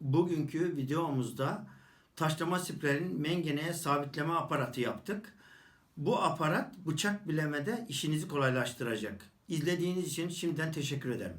bugünkü videomuzda taşlama spreyin mengeneye sabitleme aparatı yaptık. Bu aparat bıçak bilemede işinizi kolaylaştıracak. İzlediğiniz için şimdiden teşekkür ederim.